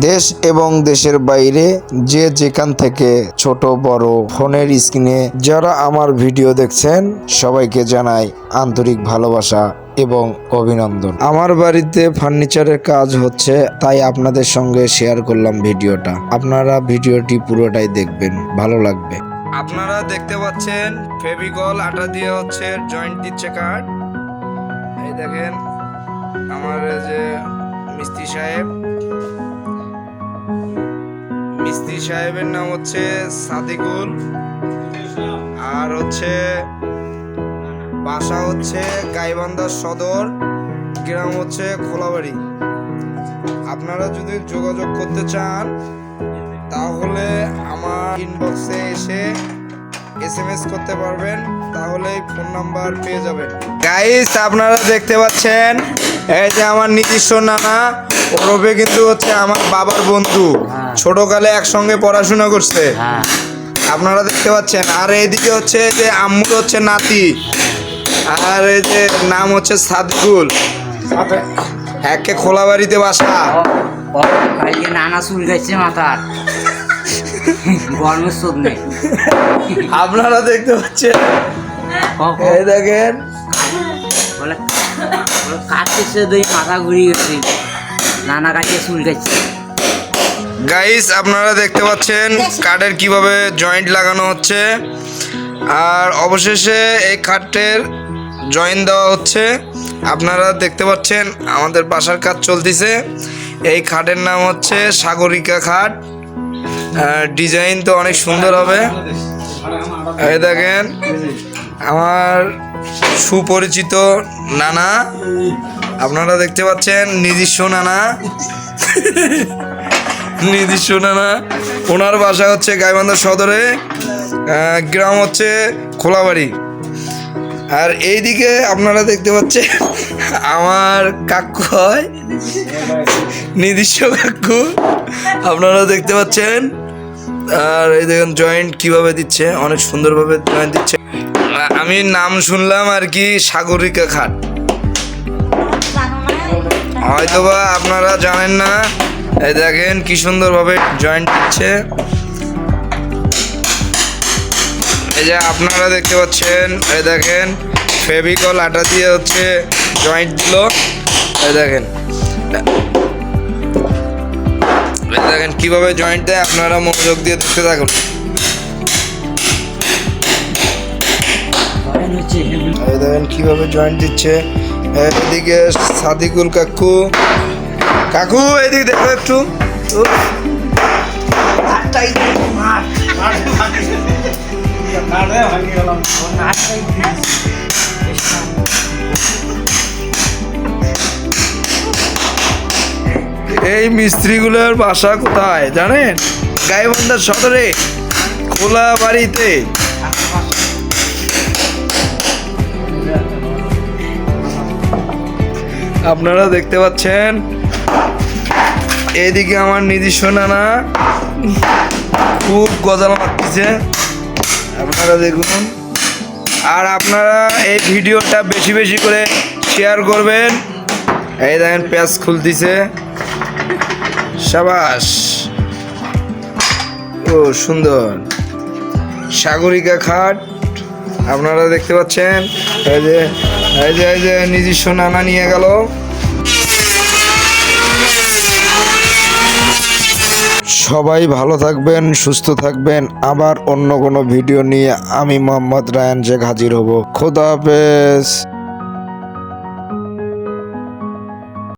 দেশ এবং দেশের বাইরে যে যেখান থেকে ছোট বড় ফোনের স্ক্রিনে যারা আমার ভিডিও দেখছেন, সবাইকে জানাই আন্তরিক ভালোবাসা এবং অভিনন্দন। আমার বাড়িতে ফার্নিচারের কাজ হচ্ছে, তাই আপনাদের সঙ্গে শেয়ার করলাম ভিডিওটা। আপনারা ভিডিওটি পুরোটাই দেখবেন, ভালো লাগবে। আপনারা দেখতে পাচ্ছেন, ফেভিকল আটা দিয়ে হচ্ছে জয়েন্ট দিচ্ছে কাঠ। এই দেখেন, আমার যে মিস্ত্রি সাহেব। মিস্ত্রি সাহেবের নাম হচ্ছে সাদিকুল। আর হচ্ছে বাসা হচ্ছে গাইবান্ধা সদর, গ্রাম হচ্ছে খোলাবাড়ি। আপনারা যদি যোগাযোগ করতে চান, তাহলে আমার ইনবক্সে এসে এস এম এস করতে পারবেন, তাহলে ফোন নাম্বার পেয়ে যাবেন। গাইস আপনারা দেখতে পাচ্ছেন, এই যে আমার নিজস্ব নানা, ওরফে কিন্তু হচ্ছে আমার বাবার বন্ধু। ছোটকালে একসঙ্গে পড়াশোনা করছে। হ্যাঁ। আপনারা দেখতে পাচ্ছেন আর এইদিকে হচ্ছে যে আম্মুর হচ্ছে নাতি আর এই যে নাম হচ্ছে সাদকুল। একে খোলা বাড়িতে বাসা। কালকে নানা চুল গাইছে মাথার। গরমের শোধ নেই। আপনারা দেখতে পাচ্ছেন এই দেখেন। বলে কাটতেছে দুই মাথা ঘুরিয়ে গেছে। নানা কাছে চুল গাইছে গাইস আপনারা দেখতে পাচ্ছেন কাঠের কীভাবে জয়েন্ট লাগানো হচ্ছে। আর অবশেষে এই কাঠের জয়েন্ট দেওয়া হচ্ছে। আপনারা দেখতে পাচ্ছেন আমাদের বাসার কাজ চলতেছে। এই খাটের নাম হচ্ছে সাগরিকা খাট ডিজাইন তো অনেক সুন্দর হবে। এই দেখেন, আমার সুপরিচিত নানা। আপনারা দেখতে পাচ্ছেন নিজস্ব নানা। নিজস্ব নানা ওনার বাসা হচ্ছে গাইবান্ধা সদরে গ্রাম হচ্ছে খোলাবাড়ি। আর এইদিকে আপনারা দেখতে পাচ্ছেন আমার কাকু হয় নিজস্ব কাকু। আপনারা দেখতে পাচ্ছেন। আর এই দেখেন জয়েন্ট কীভাবে দিচ্ছে, অনেক সুন্দরভাবে জয়েন্ট দিচ্ছে। আমি নাম শুনলাম আর কি সাগরিকা খাট হয়তোবা আপনারা জানেন না এই দেখেন কি সুন্দরভাবে জয়েন্ট দিচ্ছে। এই যে আপনারা দেখতে পাচ্ছেন, এই দেখেন ফেভিকল আটা দিয়ে হচ্ছে জয়েন্ট দিল। এই দেখেন। এই দেখেন কীভাবে জয়েন্ট দেয়, আপনারা মনোযোগ দিয়ে দেখতে থাকুন। এই দেখেন কীভাবে জয়েন্ট দিচ্ছে। এদিকে সাদিকুল কাকু কাকু, এদিকে দেখো একটু। এই মিস্ত্রিগুলোর বাসা কোথায় জানেন? গাইবান্ধার সদরে, খোলা বাড়িতে। আপনারা দেখতে পাচ্ছেন এদিকে আমার নিজস্ব নানা খুব গজাল মারতেছে। আপনারা দেখুন। আর আপনারা এই ভিডিওটা বেশি বেশি করে শেয়ার করবেন। এই দেখেন পেঁয়াজ খুলতিছে। সাবাস। ও, সুন্দর। সাগরিকা খাট। আপনারা দেখতে পাচ্ছেন? এই যে এই যে এই যে নিজস্ব নানা নিয়ে গেল। সবাই ভালো থাকবেন, সুস্থ থাকবেন। আবার অন্য কোনো ভিডিও নিয়ে আমি মোহাম্মদ রায়ান শেখ হাজির হব। খোদা হাফেজ।